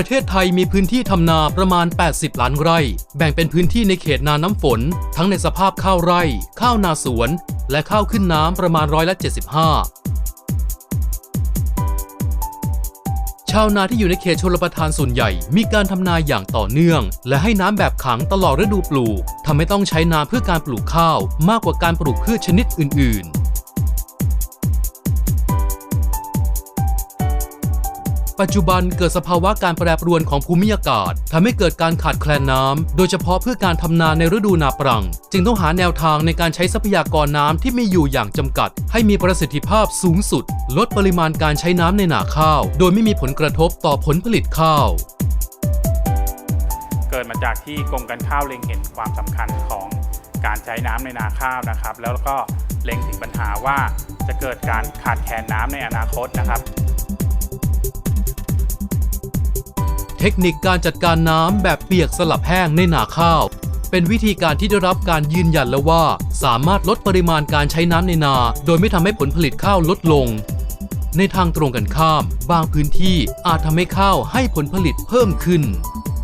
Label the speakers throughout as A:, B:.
A: ประเทศไทยมีพื้นที่ทำนาประมาณ 80 ล้านไร่ แบ่งเป็นพื้นที่ในเขตนาน้ำฝน ทั้งในสภาพข้าวไร่ ข้าวนาสวน และข้าวขึ้นน้ำประมาณร้อยละ 75 ชาวนาที่อยู่ในเขตชลประทานส่วนใหญ่ มีการทำนาอย่างต่อเนื่อง และให้น้ำแบบขังตลอดฤดูปลูกทำให้ต้องใช้น้ำเพื่อการปลูกข้าว มากกว่าการปลูกพืชชนิดอื่น ๆ ปัจจุบันเกิดสภาวะการแปรปรวนของภูมิอากาศทำให้เกิดการขาดแคลนน้ำโดยเฉพาะเพื่อการทำนาในฤดูนาปรัง จึงต้องหาแนวทางในการใช้ทรัพยากรน้ำที่มีอยู่อย่างจำกัด ให้มีประสิทธิภาพสูงสุด ลดปริมาณการใช้น้ำในนาข้าว โดยไม่มีผลกระทบต่อผลผลิตข้าว
B: เกิดมาจากที่กรมการข้าวเล็งเห็นความสำคัญของการใช้น้ำในนาข้าวนะครับ แล้วก็เล็งถึงปัญหาว่าจะเกิดการขาดแคลนน้ำในอนาคตนะครับ
A: ทคนิคการจัดการน้ำแบบเปียกสลับแห้งในนาข้าว เป็นวิธีการที่ได้รับการยืนยันแล้วว่า สามารถลดปริมาณการใช้น้ำในนา โดยไม่ทำให้ผลผลิตข้าวลดลง ในทางตรงกันข้าม บางพื้นที่อาจทำให้ข้าวให้ผลผลิตเพิ่มขึ้น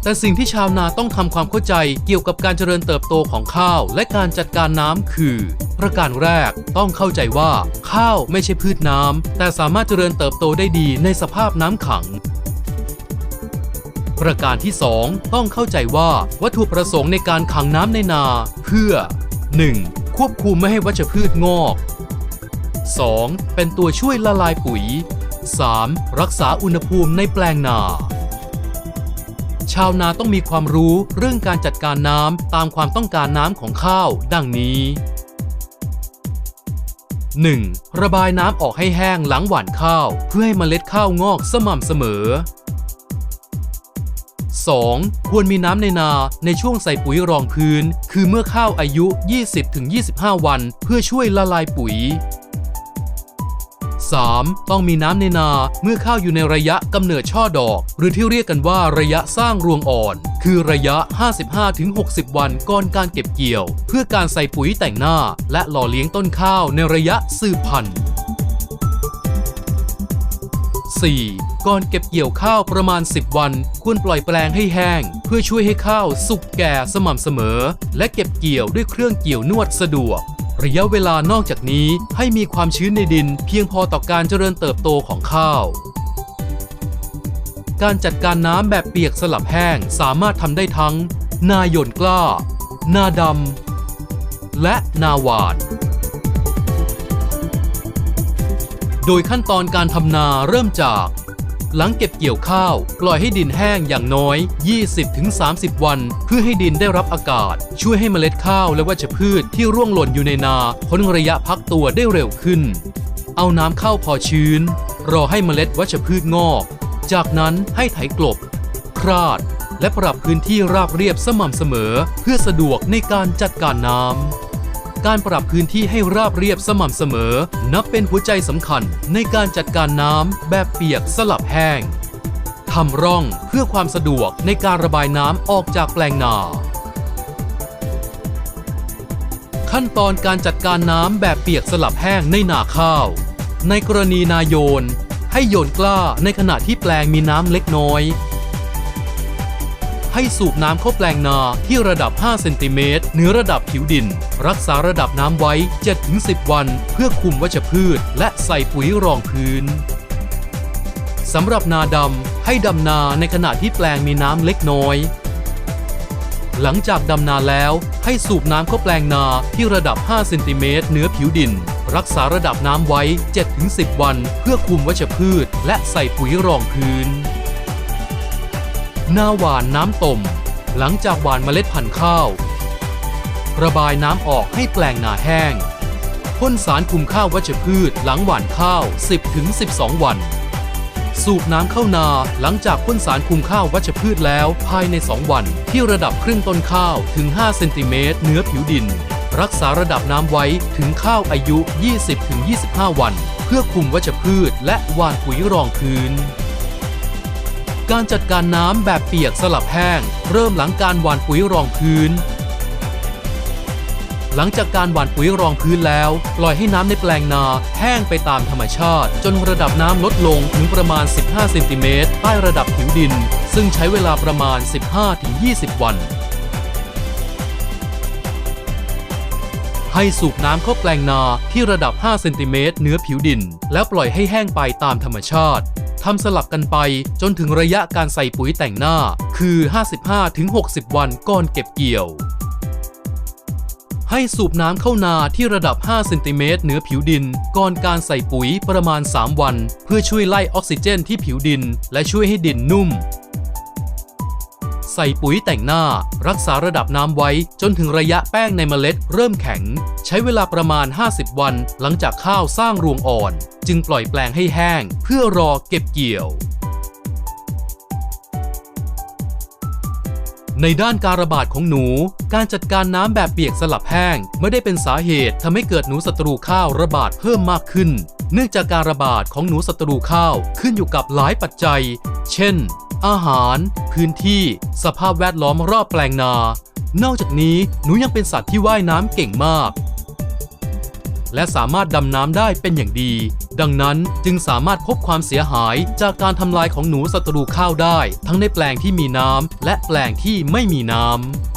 A: แต่สิ่งที่ชาวนาต้องทำความเข้าใจเกี่ยวกับการเจริญเติบโตของข้าว และการจัดการน้ำคือประการแรกต้องเข้าใจว่า ข้าวไม่ใช่พืชน้ำแต่สามารถเจริญเติบโตได้ดีในสภาพน้ำขัง ประการที่ 2 ต้องเข้าใจว่าวัตถุประสงค์ในการขังน้ำในนา เพื่อ 1. ควบคุมไม่ให้วัชพืชงอก 2. เป็นตัวช่วยละลายปุ๋ย 3. รักษาอุณหภูมิในแปลงนา ชาวนาต้องมีความรู้เรื่องการจัดการน้ำตามความต้องการน้ำของข้าว ดังนี้ 1. ระบายน้ำออกให้แห้งหลังหว่านข้าว เพื่อให้เมล็ดข้าวงอกสม่ำเสมอ 2. ควรมีน้ำในนาในช่วงใส่ปุ๋ยรองพื้น คือเมื่อข้าวอายุ 20-25 วัน เพื่อช่วยละลายปุ๋ย 3. ต้องมีน้ำในนาเมื่อข้าวอยู่ในระยะกำเนิดช่อดอก หรือที่เรียกกันว่าระยะสร้างรวงอ่อน คือระยะ 55-60 วันก่อนการเก็บเกี่ยว เพื่อการใส่ปุ๋ยแต่งหน้า และหล่อเลี้ยงต้นข้าวในระยะสืบพันธุ์ 4. ก่อนเก็บเกี่ยวข้าวประมาณ 10 วัน ควรปล่อยแปลงให้แห้ง เพื่อช่วยให้ข้าวสุกแก่สม่ำเสมอ และเก็บเกี่ยวด้วยเครื่องเกี่ยวนวดสะดวก ระยะเวลานอกจากนี้ให้มีความชื้นในดิน เพียงพอต่อการเจริญเติบโตของข้าวการจัดการน้ำแบบเปียกสลับแห้งสามารถทำได้ทั้ง นาหย่นกล้า นาดำ และนาหวาน โดยขั้นตอนการทำนาเริ่มจาก หลังเก็บเกี่ยวข้าว ปล่อยให้ดินแห้งอย่างน้อย 20-30 วัน เพื่อให้ดินได้รับอากาศ ช่วยให้เมล็ดข้าวและวัชพืชที่ร่วงหล่นอยู่ในนาพ้นระยะพักตัวได้เร็วขึ้น เอาน้ำเข้าพอชื้น รอให้เมล็ดวัชพืชงอก จากนั้นให้ไถกลบ คราด และปรับพื้นที่ราบเรียบสม่ำเสมอ เพื่อสะดวกในการจัดการน้ำ การปรับพื้นที่ให้ราบเรียบสม่ำเสมอ นับเป็นหัวใจสำคัญในการจัดการน้ำแบบเปียกสลับแห้งทำร่องเพื่อความสะดวกในการระบายน้ำออกจากแปลงนา ขั้นตอนการจัดการน้ำแบบเปียกสลับแห้งในนาข้าว ในกรณีนาโยน ให้โยนกล้าในขณะที่แปลงมีน้ำเล็กน้อย ให้สูบน้ำเข้าแปลงนาที่ระดับ 5 เซนติเมตรเหนือระดับผิวดิน รักษาระดับน้ำไว้ 7-10 วัน เพื่อคุมวัชพืช และใส่ปุ๋ยรองพื้นสำหรับนาดำให้ดำนาในขณะที่แปลงมีน้ำเล็กน้อย หลังจากดำนาแล้วให้สูบน้ำเข้าแปลงนาที่ระดับ 5 เซนติเมตรเหนือผิวดิน รักษาระดับน้ำไว้ 7-10 วัน เพื่อคุมวัชพืช และใส่ปุ๋ยรองพื้น หน้าหวานน้ำต้มหลังจากหวานเมล็ดพันธุ์ข้าว ระบายน้ำออกให้แปลงนาแห้งพ่นสารคุมข้าววัชพืชหลังหว่านข้าว 10-12 วัน สูบน้ำเข้านาหลังจากพ่นสารคุมข้าววัชพืชแล้วภายใน 2 วัน ที่ระดับครึ่งต้นข้าวถึง 5 เซนติเมตรเหนือผิวดิน รักษาระดับน้ำไว้ถึงข้าวอายุ 20-25 วัน เพื่อคุมวัชพืชและหว่านปุ๋ยรองพื้น การจัดการน้ำแบบเปียกสลับแห้ง เริ่มหลังการหว่านปุ๋ยรองพื้น หลังจากการหว่านปุ๋ยรองพื้นแล้ว ปล่อยให้น้ำในแปลงนาแห้งไปตามธรรมชาติ จนระดับน้ำลดลงถึงประมาณ 15 เซนติเมตรใต้ระดับผิวดิน ซึ่งใช้เวลาประมาณ 15-20 วันให้สูบน้ำเข้าแปลงนาที่ระดับ 5 เซนติเมตรเหนือผิวดิน แล้วปล่อยให้แห้งไปตามธรรมชาติ ทำสลับกันไปจนถึงระยะการใส่ปุ๋ยแต่งหน้า คือ 55-60 วันก่อนเก็บเกี่ยว ให้สูบน้ำเข้านาที่ระดับ 5 เซนติเมตรเหนือผิวดิน ก่อนการใส่ปุ๋ยประมาณ 3 วัน เพื่อช่วยไล่ออกซิเจนที่ผิวดิน และช่วยให้ดินนุ่ม ใส่ปุ๋ยแต่งหน้า รักษาระดับน้ำไว้ จนถึงระยะแป้งในเมล็ดเริ่มแข็ง ใช้เวลาประมาณ 50 วัน หลังจากข้าวสร้างรวงอ่อน จึงปล่อยแปลงให้แห้ง เพื่อรอเก็บเกี่ยวในด้านการระบาดของหนู การจัดการน้ำแบบเปียกสลับแห้ง ไม่ได้เป็นสาเหตุทำให้เกิดหนูศัตรูข้าวระบาดเพิ่มมากขึ้น เนื่องจากการระบาดของหนูศัตรูข้าวขึ้นอยู่กับหลายปัจจัย เช่น อาหาร พื้นที่ สภาพแวดล้อมรอบแปลงนา นอกจากนี้หนูยังเป็นสัตว์ที่ว่ายน้ำเก่งมาก และสามารถดำน้ำได้เป็นอย่างดี ดังนั้นจึงสามารถพบความเสียหายจากการทำลายของหนูศัตรูข้าวได้ ทั้งในแปลงที่มีน้ำและแปลงที่ไม่มีน้ำ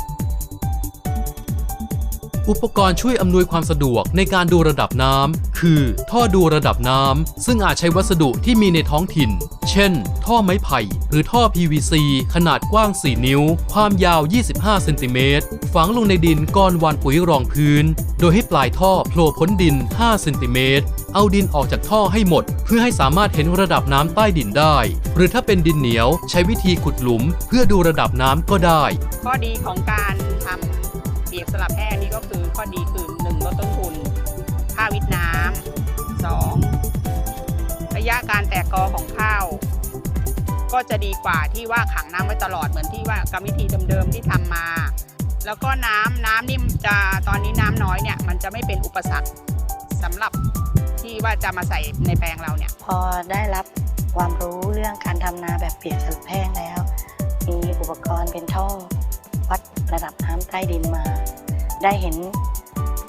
A: อุปกรณ์ช่วยอำนวยความสะดวกในการดูระดับน้ำคือ ท่อดูระดับน้ำซึ่งอาจใช้วัสดุที่มีในท้องถิ่น เช่น ท่อไม้ไผ่ หรือท่อ PVC ขนาดกว้าง 4 นิ้ว ความยาว 25 เซนติเมตรฝังลงในดินก่อนวานปุ๋ยรองพื้น โดยให้ปลายท่อโผล่พ้นดิน 5 เซนติเมตรเอาดินออกจากท่อให้หมด เพื่อให้สามารถเห็นระดับน้ำใต้ดินได้ หรือถ้าเป็นดินเหนียวใช้วิธีขุดหลุม เพื่อดูระดับน้ำก็ได้
C: ข้อดีของการทำ ปียกสลับแห้งนี่ก็คือข้อดีคือ1ลดต้นทุน ค่าวิทย์น้ำ 2 ระยะการแตกกอของข้าว ก็จะดีกว่าที่ว่าขังน้ำไว้ตลอดเหมือนที่ว่ากรรมวิธีเดิมๆที่ทำมา แล้วก็น้ำน้ำนี่จะตอนนี้น้ำน้อยเนี่ยมันจะไม่เป็นอุปสรรคสำหรับที่ว่าจะมาใส่ในแปลงเราเนี่ย
D: พอได้รับความรู้เรื่องการทำนาแบบเปียกสลับแห้งแล้ว มีอุปกรณ์เป็นท่อ วัดระดับน้ำใต้ดินมา ได้เห็น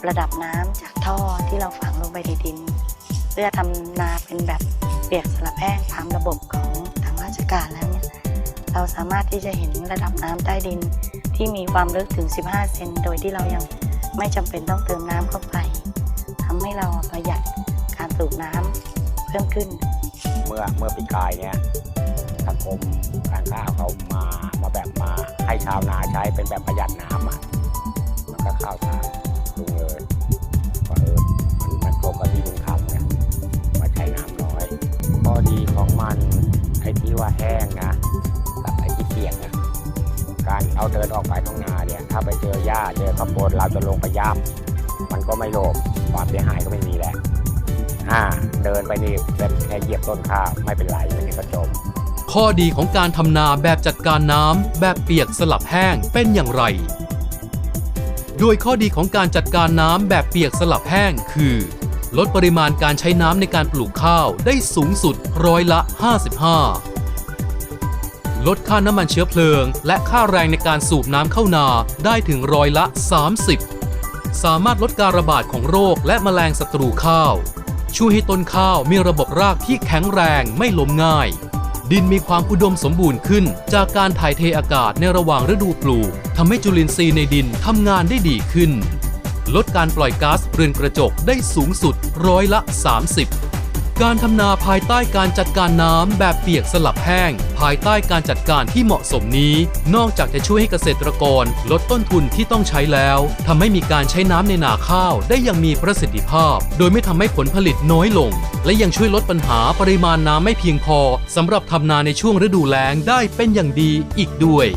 D: ระดับน้ำจากท่อที่เราฝังลงไปในดิน เพื่อทำนาเป็นแบบเปียกสลับแห้งตามระบบของทางราชการแล้วเนี่ยเราสามารถที่จะเห็นระดับน้ำใต้ดินที่มีความลึกถึง 15 เซนโดยที่เรายังไม่จำเป็นต้องเติมน้ำเข้าไปทำให้เราประหยัดการสูบน้ำเพิ่มขึ้น
E: เมื่อเมื่อปีกายเนี่ย ทางกรมการข้าวเขามามาแบบมาให้ชาวนาใช้เป็นแบบประหยัดน้ำอะมันก็เข้าทางลุงเลยว่าเออมันมันตรงกับที่ลุงทำเนี่ยมาใช้น้ำน้อยข้อดีของมันไอ้ที่ว่าแห้งนะกับไอ้ที่เปียกนะการเอาเดินออกไปท้องนาเนี่ยถ้าไปเจอหญ้าเจอข้าวโพดเราจะลงไปย่ำมันก็ไม่โลภความเสียหายก็ไม่มีแหละอ่าเดินไปนี่เป็นแค่เหยียบต้นข้าวไม่เป็นไรไม่มีก็จม
A: ข้อดีของการทำนาแบบจัดการน้ำแบบเปียกสลับแห้งเป็นอย่างไร โดยข้อดีของการจัดการน้ำแบบเปียกสลับแห้งคือ ลดปริมาณการใช้น้ำในการปลูกข้าวได้สูงสุดร้อยละ 55 ลดค่าน้ำมันเชื้อเพลิง และค่าแรงในการสูบน้ำเข้านาได้ถึงร้อยละ 30 สามารถลดการระบาดของโรคและแมลงศัตรูข้าว ช่วยให้ต้นข้าวมีระบบรากที่แข็งแรงไม่ล้มง่าย ดินมีความอุดมสมบูรณ์ขึ้น จากการถ่ายเทอากาศในระหว่างฤดูปลูกทำให้จุลินทรีย์ในดินทำงานได้ดีขึ้น ลดการปล่อยก๊าซเรือนกระจกได้สูงสุดร้อยละ 30 การทำนาภายใต้การจัดการน้ำแบบเปียกสลับแห้ง ภายใต้การจัดการที่เหมาะสมนี้ นอกจากจะช่วยให้เกษตรกรลดต้นทุนที่ต้องใช้แล้วทำให้มีการใช้น้ำในนาข้าวได้อย่างมีประสิทธิภาพ โดยไม่ทำให้ผลผลิตน้อยลง และยังช่วยลดปัญหาปริมาณน้ำไม่เพียงพอสำหรับทำนาในช่วงฤดูแล้งได้เป็นอย่างดีอีกด้วย